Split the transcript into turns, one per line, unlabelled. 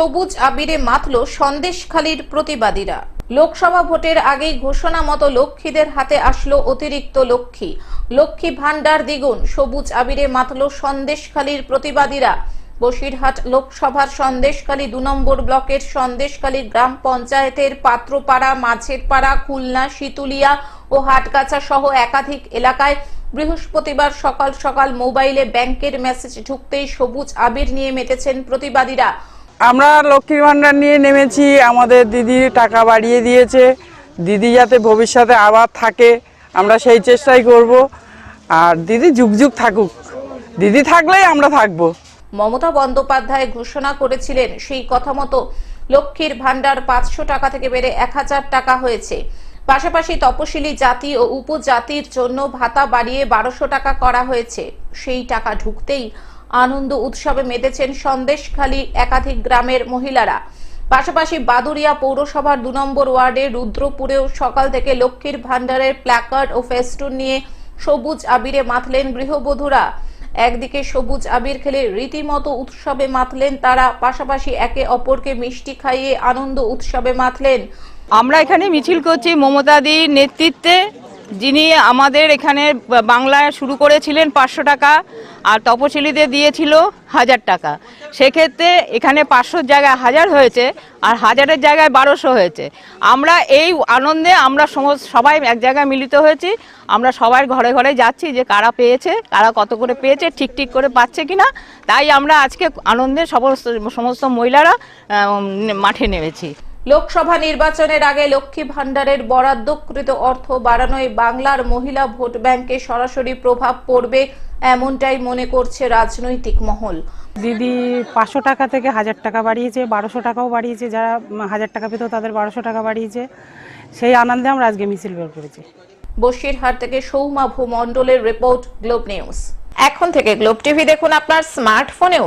সবুজ আবিরে মাতল সন্দেশখালীর প্রতিবাদীরা। লোকসভা ভোটের আগেই ঘোষণা মতো লক্ষ্মীদের হাতে আসলো অতিরিক্ত লক্ষ্মী। লক্ষ্মী ভান্ডার দ্বিগুণ, সবুজ আবিরে মাতল সন্দেশখালীর প্রতিবাদীরা। বসিরহাট লোকসভার সন্দেশখালী দু নম্বর ব্লকের সন্দেশখালী গ্রাম পঞ্চায়েতের পাত্রপাড়া মাঝেরপাড়া খুলনা, শীতুলিয়া ও হাটগাছা সহ একাধিক এলাকায় বৃহস্পতিবার সকাল সকাল মোবাইলে ব্যাংকের মেসেজ ঢুকতেই সবুজ আবির নিয়ে মেতেছেন প্রতিবাদীরা।
আমরা লক্ষ্মীর ভাণ্ডার নিয়ে নেমেছি, আমাদের দিদি টাকা বাড়িয়ে দিয়েছে, দিদি যাতে ভবিষ্যতে আবার থাকে, আমরা সেই চেষ্টাই করব। আর দিদি যুগ যুগ থাকুক, দিদি থাকলেই আমরা থাকব।
মমতা বন্দ্যোপাধ্যায় ঘোষণা করেছিলেন, সেই কথা মতো লক্ষ্মীর ভান্ডার পাঁচশো টাকা থেকে বেড়ে এক হাজার টাকা হয়েছে। পাশাপাশি তপশিলি জাতি ও উপজাতির জন্য ভাতা বাড়িয়ে বারোশো টাকা করা হয়েছে। সেই টাকা ঢুকতেই আনন্দ উৎসবে মেতেছেন সন্দেশখালী একাধিক গ্রামের মহিলারা। পাশাপাশি বাদুরিয়া পৌরসভার দু নম্বর ওয়ার্ডে রুদ্রপুরেও সকাল থেকে লক্ষ্মীর ভান্ডারের প্ল্যাকার্ড ও ফেস্টুন নিয়ে সবুজ আবিরে মাতলেন গৃহবধূরা। একদিকে সবুজ আবির খেলে রীতিমতো উৎসবে মাতলেন তারা, পাশাপাশি একে অপরকে মিষ্টি খাইয়ে আনন্দ উৎসবে মাতলেন।
আমরা এখানে মিছিল করছি মমতাদির নেতৃত্বে। যিনি আমাদের এখানে বাংলায় শুরু করেছিলেন পাঁচশো টাকা আর তপশিলীদের দিয়েছিল হাজার টাকা। সেক্ষেত্রে এখানে পাঁচশোর জায়গায় হাজার হয়েছে আর হাজারের জায়গায় বারোশো হয়েছে। আমরা এই আনন্দে আমরা সবাই এক জায়গায় মিলিত হয়েছি। আমরা সবাই ঘরে ঘরে যাচ্ছি যে কারা পেয়েছে, কারা কত করে পেয়েছে, ঠিক ঠিক করে পাচ্ছে কিনা। তাই আমরা আজকে আনন্দে সমস্ত সমস্ত মহিলারা মাঠে নেমেছি।
লোকসভা নির্বাচনের আগে লক্ষ্মী ভান্ডারের বরাদ্দকৃত অর্থ বাড়ানোয় বাংলার মহিলা ভোট ব্যাংকে সরাসরি প্রভাব পড়বে এমনটাই মনে করছে রাজনৈতিক মহল।
দিদি পাঁচশো টাকা থেকে হাজার টাকা বাড়িয়েছে বারোশো টাকাও বাড়িয়েছে যারা হাজার টাকা পেত তাদের বারোশো টাকা বাড়িয়েছে। সেই আনন্দে আমরা আজকে মিছিল বের করেছি।
বসিরহাট থেকে সৌমা ভূমণ্ডলের রিপোর্ট গ্লোব নিউজ। এখন থেকে গ্লোব টিভি দেখুন আপনার স্মার্টফোনেও।